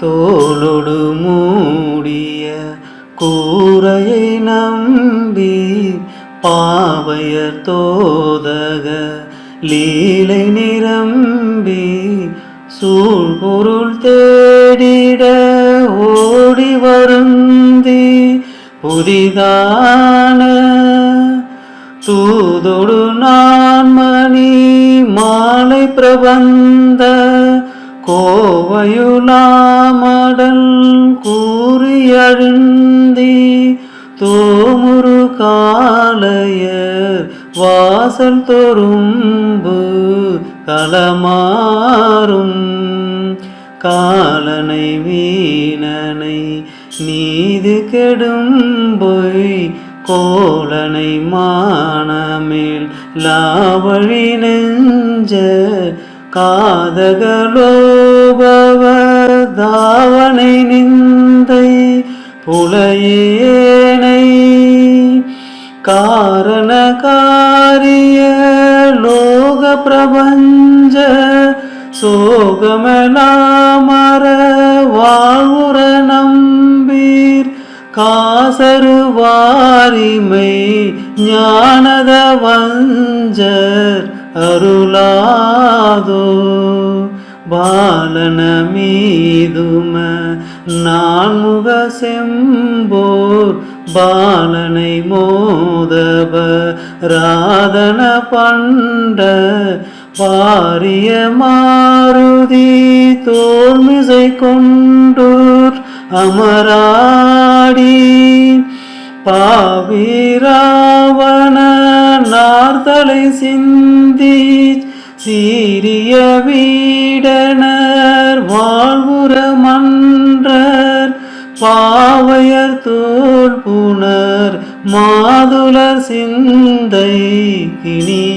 தோளொடு மூடிய கூரையை நம்பி பாவையர் தோதக லீலை நிரம்பி சூழ்பொருள் தேடிட ஓடி வருந்தி புதிதான தூதொடு நான் மணி மாலை பிரபந்த கோவையுலாமடல் கூறியழுந்தி தோமுரு காலையர் வாசல் தொரும்பு களமாறும். காலனை வீணனை நீது கெடும் பொய் கோலனை மானமேல் லாவழி நெஞ்ச காதகலோபவ தாவனை நிந்தை புலையேனை காரண காரிய லோக பிரபஞ்ச சோகமலாமர வாழ்வுற நம்பீர் காசருவாரிமை ஞானத வஞ்சர் அருளாதோ பாலன மீதும நான் முக செம்போர் பாலனை மோதப ராதன பண்ட பாரிய மாருதி தோல்மிசை கொண்டூர் அமராடி பாவிராவண நார்தலை சிந்தி சீரிய வீடனர் வாழ்வுற மன்றர் பாவையர் தோல் புனர் மாதுளர் சிந்தை கிணியோனே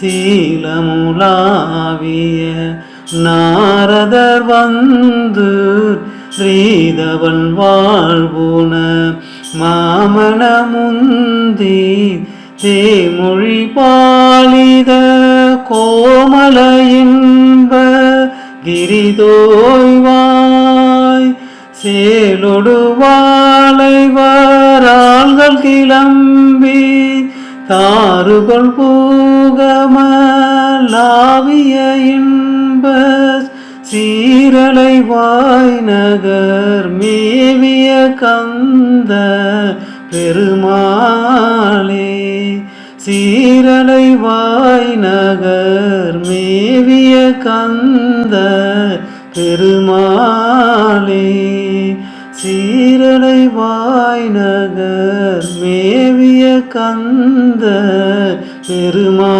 சீலமுலாவிய நாரதர் வந்து ஸ்ரீதவன் வாழ்வுன மாமனமுந்தி தேமொழி பாலித கோமல இன்ப கிரிதோய்வாய் சேலொடு வாழை வராள்கள் கிளம்பி தாறுகள் பூகமலாவிய இன்ப சீரலை வாய் நகர் மேவிய கந்த பெருமாளே. சீரலை வாய் நகர் மேவிய கந்த பெருமாளே. சீரலை வாய் நகர் மேவிய கந்த பெருமா